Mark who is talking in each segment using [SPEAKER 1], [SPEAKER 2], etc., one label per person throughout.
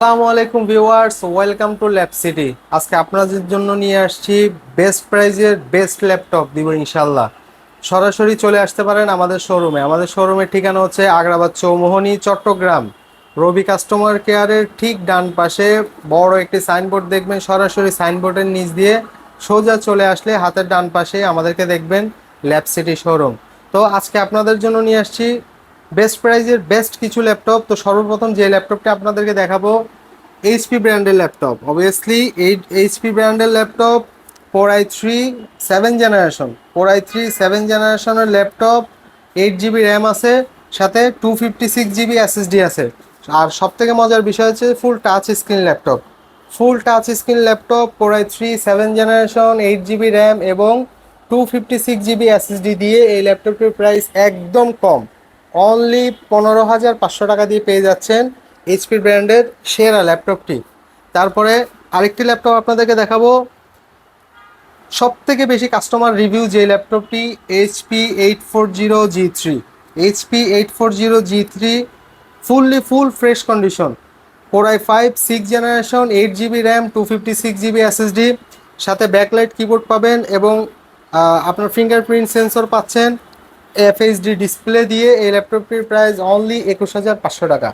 [SPEAKER 1] আসসালামু আলাইকুম viewers, welcome to Lab City. আজকে আপনাদের জন্য নিয়ে আসছি বেস্ট প্রাইজের বেস্ট ল্যাপটপ দিব ইনশাল্লাহ সরাসরি চলে আসতে পারেন আমাদের শোরুমে। আমাদের শোরুমের ঠিকানা হচ্ছে আগ্রাবাদ চৌমোহনী, চট্টগ্রাম। রবি কাস্টমার কেয়ারের ঠিক ডান পাশে বড় একটি সাইনবোর্ড দেখবেন, সরাসরি সাইনবোর্ডের নিচ দিয়ে সোজা চলে আসলে হাতের ডান পাশে আমাদেরকে দেখবেন ল্যাব সিটি শোরুম। তো আজকে আপনাদের জন্য নিয়ে আসছি বেস্ট প্রাইজের বেস্ট কিছু ল্যাপটপ তো সর্বপ্রথম যে ল্যাপটপটা আপনাদেরকে দেখাবো এইচপি ব্র্যান্ডের ল্যাপটপ অবভিয়াসলি এই এইচপি ব্র্যান্ডের laptop four I three seven generation four I three seven জেনারেশনের ল্যাপটপ এইট জিবি র্যাম আছে, সাথে two fifty six GB SSD আছে। আর সব থেকে মজার বিষয় হচ্ছে full touch screen laptop full touch screen laptop four I three seven generation eight GB RAM এবং two fifty six GB SSD দিয়ে এই ল্যাপটপটির প্রাইস একদম কম। অনলি পনেরো হাজার পাঁচশো টাকা দিয়ে পেয়ে যাচ্ছেন এইচপি ব্র্যান্ডের সেরা ল্যাপটপটি তারপরে আরেকটি ল্যাপটপ আপনাদেরকে দেখাবো। সব থেকে বেশি কাস্টমার রিভিউ যে ল্যাপটপটি HP eight four zero G three HP eight four zero G three fully full fresh condition four I five six generation eight GB RAM two fifty six GB SSD সাথে backlight keyboard পাবেন এবং আপনার fingerprint sensor পাচ্ছেন। FHD display দিয়ে এই ল্যাপটপটির price only একুশ হাজার পাঁচশো টাকা।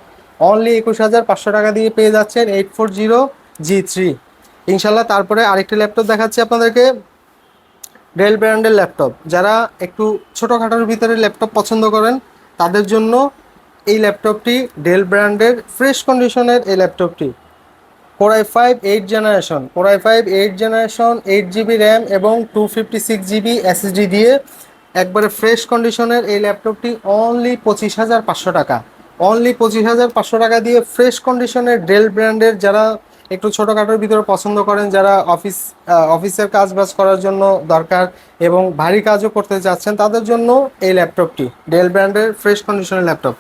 [SPEAKER 1] অনলি একুশ হাজার পাঁচশো টাকা দিয়ে পেয়ে যাচ্ছেন eight four zero G three ইনশাল্লাহ তারপরে আরেকটি ল্যাপটপ দেখাচ্ছি আপনাদেরকে। ডেল ব্র্যান্ডের ল্যাপটপ যারা একটু ছোটোখাটোর ভিতরে ল্যাপটপ পছন্দ করেন, তাদের জন্য এই ল্যাপটপটি ডেল ব্র্যান্ডের ফ্রেশ কন্ডিশনের এই ল্যাপটপটি four I five eight generation four five eight generation eight GB RAM এবং two fifty six GB SSD দিয়ে একবারে ফ্রেশ কন্ডিশনের এই ল্যাপটপটি অনলি পঁচিশ হাজার পাঁচশো টাকা। অনলি পঁচিশ হাজার পাঁচশো টাকা দিয়ে ফ্রেশ কন্ডিশনের ডেল ব্র্যান্ডের যারা একটু ছোটোখাটোর ভিতরে পছন্দ করেন, যারা অফিস অফিসের কাজ বাজ করার জন্য দরকার এবং ভারী কাজও করতে চাচ্ছেন, তাদের জন্য এই ল্যাপটপটি ডেল ব্র্যান্ডের ফ্রেশ কন্ডিশনের ল্যাপটপ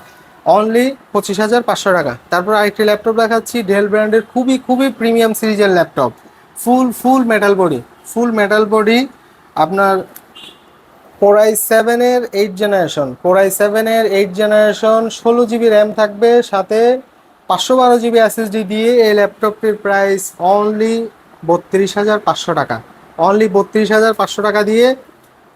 [SPEAKER 1] অনলি পঁচিশ হাজার পাঁচশো টাকা। তারপর আরেকটি ল্যাপটপ দেখাচ্ছি ডেল ব্র্যান্ডের খুবই খুবই প্রিমিয়াম সিরিজের laptop full full metal body full metal body আপনার কোরাই সেভেনের এইট জেনারেশন কোরাই সেভেনের এইট জেনারেশন ষোলো জিবি র্যাম থাকবে, সাথে পাঁচশো বারো জিবি এসএসডি দিয়ে এই ল্যাপটপটির প্রাইস অনলি বত্রিশ হাজার পাঁচশো টাকা। অনলি বত্রিশ হাজার পাঁচশো টাকা দিয়ে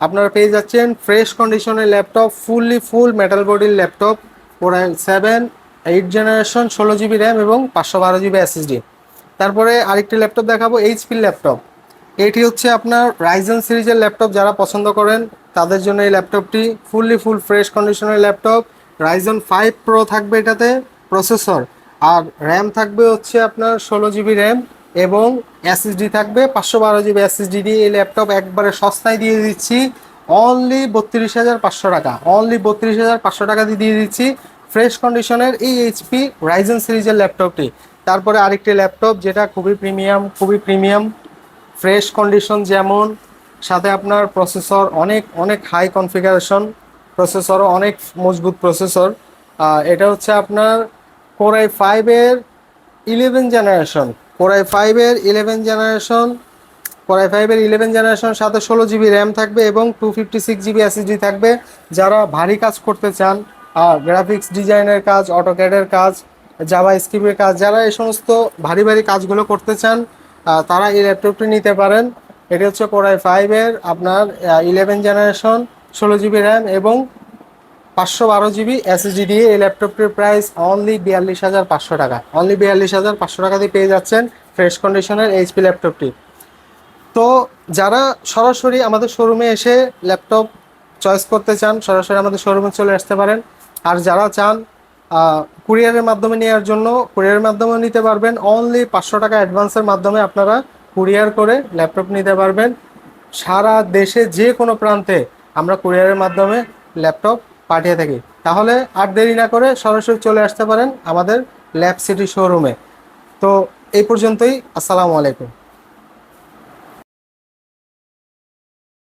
[SPEAKER 1] আপনারা পেয়ে যাচ্ছেন ফ্রেশ কন্ডিশনের ল্যাপটপ ফুললি ফুল মেটাল বডির laptop core i seven eight generation ষোলো জিবি র্যাম এবং পাঁচশো বারো জিবি এসএসডি তারপরে আরেকটি ল্যাপটপ দেখাবো এইচপির ল্যাপটপ এটি হচ্ছে আপনার রাইজেন সিরিজের ল্যাপটপ যারা পছন্দ করেন, তাদের জন্য এই ল্যাপটপটি ফুললি ফুল ফ্রেশ কন্ডিশনের ল্যাপটপ। রাইজন ফাইভ প্রো থাকবে এটাতে প্রসেসর আর র্যাম থাকবে হচ্ছে আপনার ষোলো জিবি র্যাম এবং এসএসডি থাকবে, পাঁচশো বারো জিবি এসএসডি দিয়ে এই ল্যাপটপ একবারে সস্তায় দিয়ে দিচ্ছি। অনলি বত্রিশ হাজার পাঁচশো টাকা অনলি বত্রিশ হাজার পাঁচশো টাকা দিয়ে দিয়ে দিচ্ছি ফ্রেশ কন্ডিশনের এই এইচপি রাইজেন সিরিজের ল্যাপটপটি। তারপরে আরেকটি ল্যাপটপ যেটা খুবই প্রিমিয়াম খুবই প্রিমিয়াম ফ্রেশ কন্ডিশন যেমন, সাথে আপনার প্রসেসর অনেক অনেক হাই কনফিগারেশন প্রসেসরও অনেক মজবুত প্রসেসর। এটা হচ্ছে আপনার কোরাই ফাইভের ইলেভেন জেনারেশন কোরাই ফাইভের ইলেভেন জেনারেশন কোরাই ফাইভের ইলেভেন জেনারেশন সাথে ষোলো জিবি র্যাম থাকবে এবং two fifty six GB SSD থাকবে। যারা ভারী কাজ করতে চান গ্রাফিক্স ডিজাইনের কাজ অটোক্যাডের কাজ জাভা স্ক্রিপ্টের কাজ, যারা এই সমস্ত ভারী ভারী কাজগুলো করতে চান তারা এই ল্যাপটপটি নিতে পারেন। এটি হচ্ছে কোরাই ফাইভের আপনার ইলেভেন জেনারেশন ষোলো জিবি র্যাম এবং পাঁচশো বারো জিবি এসএসডি দিয়ে এই ল্যাপটপটির প্রাইস অনলি বিয়াল্লিশ হাজার পাঁচশো টাকা। অনলি বিয়াল্লিশ হাজার পাঁচশো টাকা দিয়ে পেয়ে যাচ্ছেন ফ্রেশ কন্ডিশনের এইচপি ল্যাপটপটি তো যারা সরাসরি আমাদের শোরুমে এসে ল্যাপটপ চয়েস করতে চান, সরাসরি আমাদের শোরুমে চলে আসতে পারেন। আর যারা চান কুরিয়ারের মাধ্যমে নেওয়ার জন্য কুরিয়ারের মাধ্যমে নিতে পারবেন। অনলি পাঁচশো টাকা অ্যাডভান্সের মাধ্যমে আপনারা কুরিয়ার করে ল্যাপটপ নিতে পারবেন। সারা দেশে যে কোনো প্রান্তে আমরা কুরিয়ারের মাধ্যমে ল্যাপটপ পাঠিয়ে থাকি। তাহলে আর দেরি না করে সরাসরি চলে আসতে পারেন আমাদের ল্যাব সিটি শোরুমে তো এই পর্যন্তই, আসসালামু আলাইকুম।